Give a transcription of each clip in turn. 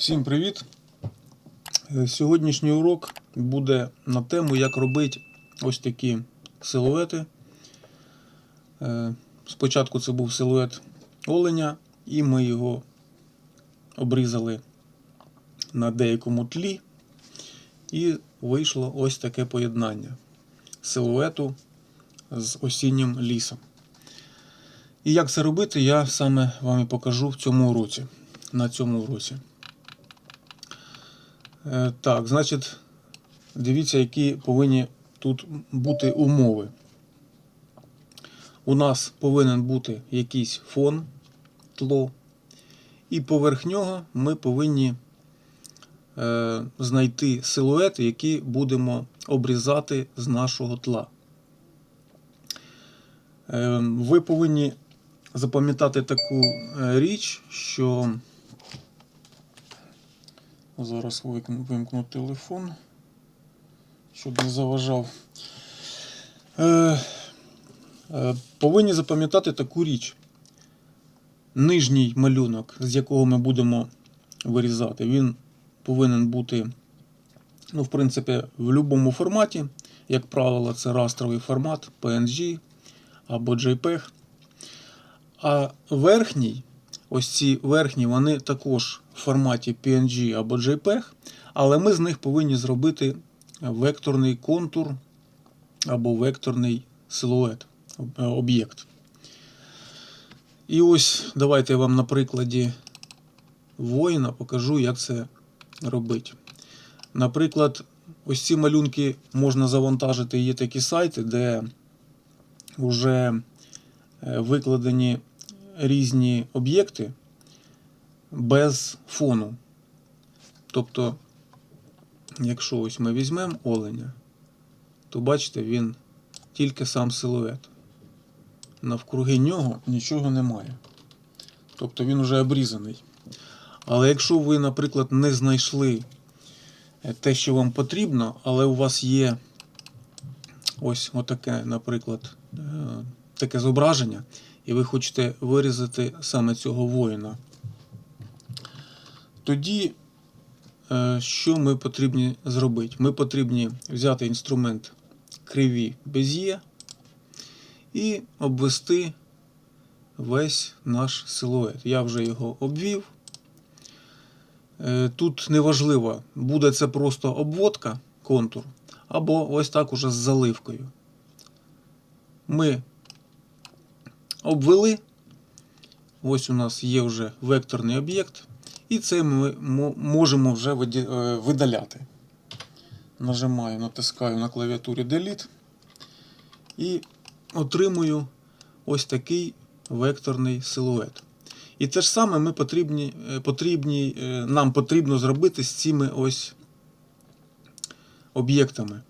Всім привіт! Е, Сьогоднішній урок буде на тему, як робити ось такі силуети. Е, Спочатку це був силует оленя, і ми його обрізали на деякому тлі, і вийшло ось таке поєднання силуету з осіннім лісом. І як це робити, я саме вам і покажу в цьому уроці. На цьому уроці. Е, Так, значить, дивіться, які повинні тут бути умови. У нас повинен бути якийсь фон, тло, і поверх нього ми повинні е, знайти силуети, які будемо обрізати з нашого тла. Е, ви повинні запам'ятати таку е, річ, що Зараз вимкну телефон, щоб не заважав. Е, е, повинні запам'ятати таку річ. Нижній малюнок, з якого ми будемо вирізати, він повинен бути, ну, в принципі, в будь-якому форматі. Як правило, це растровий формат PNG або JPEG. А верхній Ось ці верхні, вони також в форматі PNG або JPEG, але ми з них повинні зробити векторний контур або векторний силует, об'єкт. І ось давайте я вам на прикладі воїна покажу, як це робити. Наприклад, ось ці малюнки можна завантажити. Є такі сайти, де вже е, викладені різні об'єкти без фону. Тобто, якщо ось ми візьмемо оленя, то бачите, він тільки сам силует. Навкруги нього нічого немає. Тобто він вже обрізаний. Але якщо ви, наприклад, не знайшли е, те, що вам потрібно, але у вас є ось отаке, наприклад, е, таке зображення, і ви хочете вирізати саме цього воїна, тоді е, що ми потрібні зробити? Ми потрібні взяти інструмент криві без'є і обвести весь наш силует. Я вже його обвів. Е, Тут неважливо, буде це просто обводка, контур, або ось так уже з заливкою. Ми обвели. Ось у нас є вже векторний об'єкт, і це ми можемо вже е, видаляти. Нажимаю, натискаю на клавіатурі Delete і отримую ось такий векторний силует. І те ж саме ми потрібні, е, потрібні, е, нам потрібно зробити з цими ось об'єктами.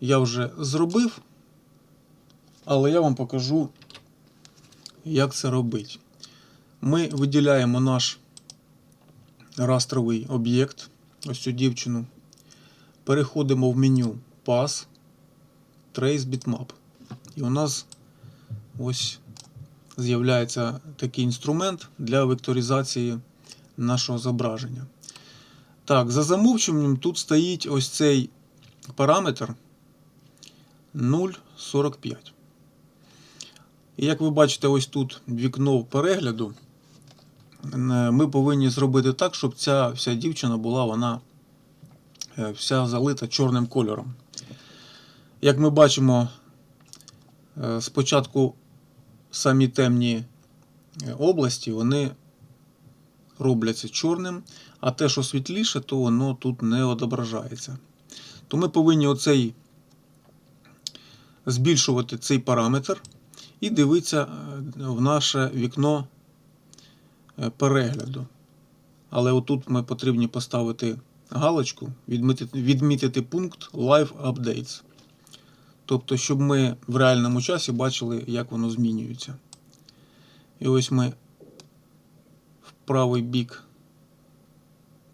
Я вже зробив, але я вам покажу, як це робити. Ми виділяємо наш растровий об'єкт, ось цю дівчину. Переходимо в меню Pass, Trace Bitmap. І у нас ось з'являється такий інструмент для векторизації нашого зображення. Так, за замовчуванням тут стоїть ось цей параметр 0,45. І як ви бачите, ось тут вікно перегляду. Е, Ми повинні зробити так, щоб ця вся дівчина була вона е, вся залита чорним кольором. Як ми бачимо, е, спочатку самі темні області вони робляться чорним, а те, що світліше, то воно тут не відображається. То ми повинні оцей збільшувати цей параметр і дивитися в наше вікно перегляду. Але отут ми потрібні поставити галочку, відмітити, відмітити пункт Live Updates. Тобто, щоб ми в реальному часі бачили, як воно змінюється. І ось ми в правий бік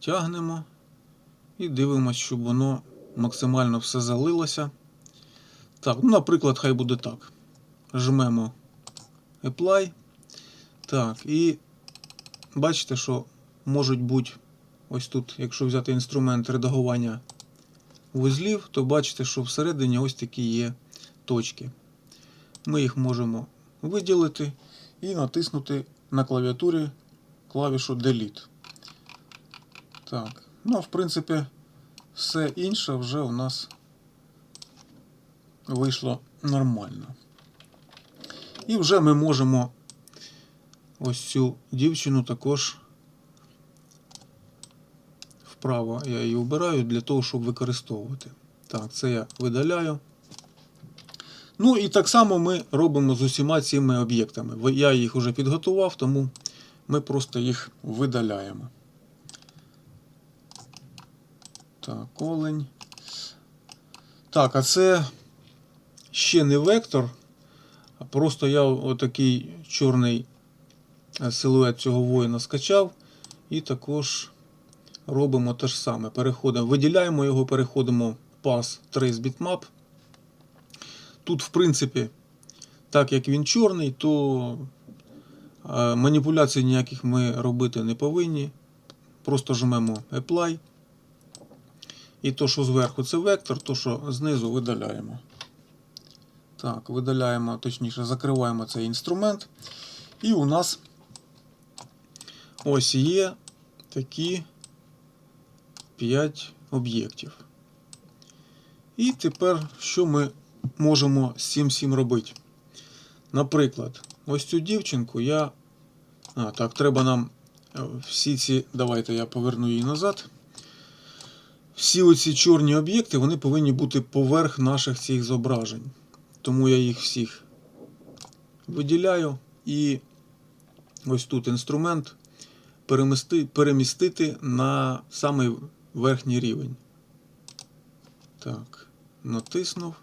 тягнемо і дивимося, щоб воно максимально все залилося. Так, ну, наприклад, хай буде так. Жмемо Apply. Так, і бачите, що можуть бути ось тут, якщо взяти інструмент редагування вузлів, то бачите, що всередині ось такі є точки. Ми їх можемо виділити і натиснути на клавіатурі клавішу Delete. Так, ну, в принципі, все інше вже у нас вийшло нормально. І вже ми можемо ось цю дівчину також вправо я її вбираю для того, щоб використовувати. Так, це я видаляю. Ну і так само ми робимо з усіма цими об'єктами. Я їх вже підготував, тому ми просто їх видаляємо. Так, олень. Так, а це ще не вектор, просто я отакий чорний силует цього воїна скачав. І також робимо те ж саме. Переходимо, виділяємо його, переходимо в Pass Trace Bitmap. Тут, в принципі, так як він чорний, то е, маніпуляцій ніяких ми робити не повинні. Просто жмемо Apply. І то, що зверху це вектор, то, що знизу видаляємо. Так, видаляємо, точніше, закриваємо цей інструмент. І у нас ось є такі 5 об'єктів. І тепер що ми можемо з цим всім робити? Наприклад, ось цю дівчинку я. А, так, треба нам е, всі ці. Давайте я поверну її назад. Всі оці чорні об'єкти вони повинні бути поверх наших цих зображень. Тому я їх всіх виділяю і ось тут інструмент перемістити на самий верхній рівень. Так, натиснув.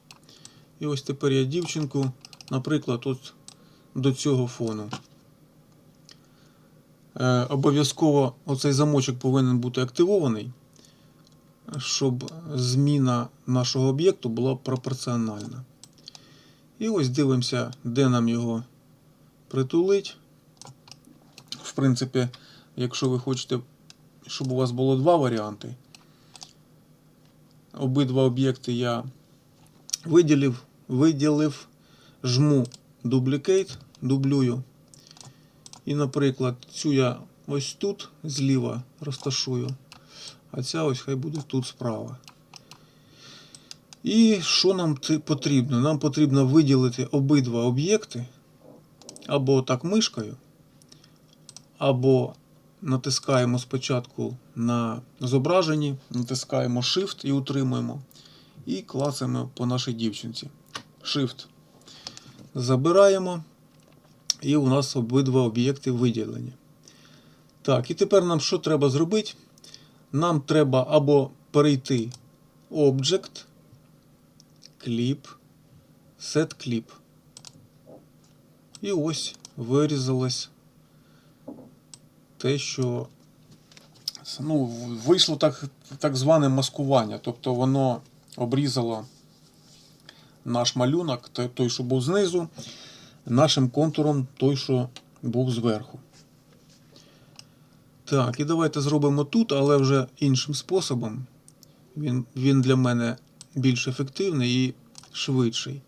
І ось тепер я дівчинку, наприклад, от до цього фону. Е, обов'язково оцей замочок повинен бути активований, щоб зміна нашого об'єкту була пропорціональна. І ось дивимося, де нам його притулить. В принципі, якщо ви хочете, щоб у вас було два варіанти, обидва об'єкти я виділив, виділив, жму Duplicate, дублюю. І, наприклад, цю я ось тут зліва розташую, а ця ось хай буде тут справа. І що нам потрібно? Нам потрібно виділити обидва об'єкти або так мишкою, або натискаємо спочатку на зображенні, натискаємо Shift і утримуємо. І клацаємо по нашій дівчинці. Shift. Забираємо. І у нас обидва об'єкти виділені. Так, і тепер нам що треба зробити? Нам треба або перейти Object, Clip, Set Clip. І ось вирізалось те, що ну, вийшло так, так зване маскування. Тобто воно обрізало наш малюнок, той- що був знизу, нашим контуром той, що був зверху. Так, і давайте зробимо тут, але вже іншим способом. Він, він для мене більш ефективний і швидший.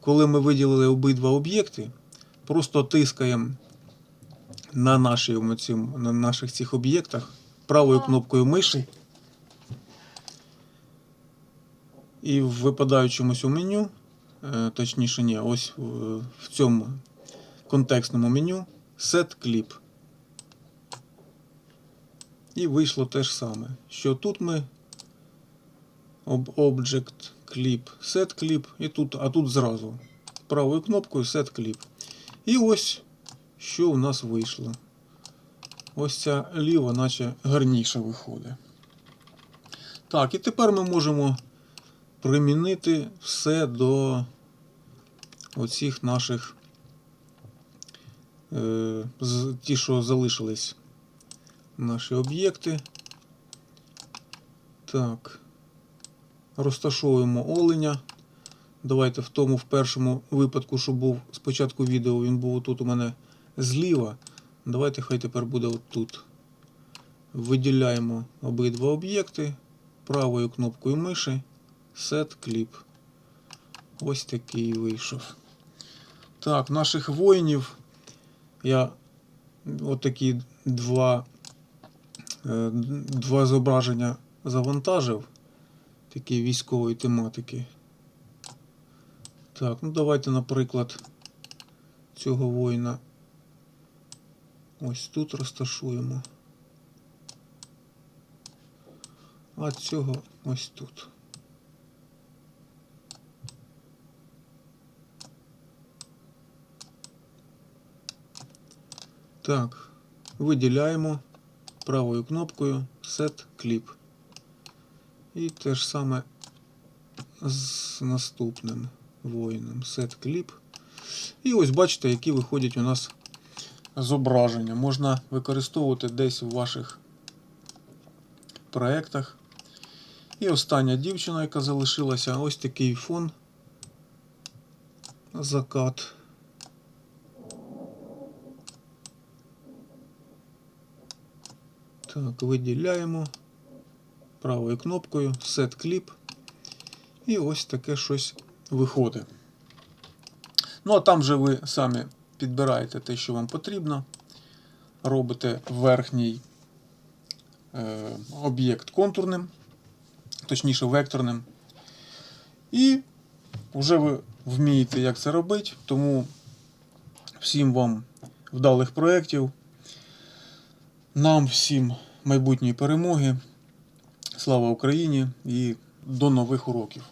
Коли ми виділили обидва об'єкти, просто тискаємо на, нашій, цим, на наших цих об'єктах правою кнопкою миші. І в випадаючому цьому меню, е, точніше, ні, ось в, в цьому контекстному меню Set Clip. І вийшло те ж саме, що тут ми Object Clip, Set Clip, і тут, а тут зразу правою кнопкою Set Clip. І ось що у нас вийшло. Ось ця ліва, наче гарніше виходить. Так, і тепер ми можемо примінити все до оцих наших, е, ті, що залишились наші об'єкти. Так. Розташовуємо оленя. Давайте в тому в першому випадку, що був спочатку відео, він був тут у мене зліва. Давайте хай тепер буде отут. Виділяємо обидва об'єкти правою кнопкою миші Set Clip. Ось такий вийшов. Так, наших воїнів я отакі два, е, два зображення завантажив. Такі військової тематики. Так, ну давайте, наприклад, цього воїна ось тут розташуємо. А цього ось тут. Так, виділяємо правою кнопкою Set Clip. І те ж саме з наступним воїном Set Clip. І ось бачите, які виходять у нас зображення. Можна використовувати десь у ваших проєктах. І остання дівчина, яка залишилася, ось такий фон. Закат. Так, виділяємо правою кнопкою Set Clip. І ось таке щось виходить. Ну, а там же ви самі підбираєте те, що вам потрібно. Робите верхній е, об'єкт контурним, точніше векторним. І вже ви вмієте, як це робити. Тому всім вам вдалих проєктів. Нам всім майбутньої перемоги. Слава Україні і до нових уроків!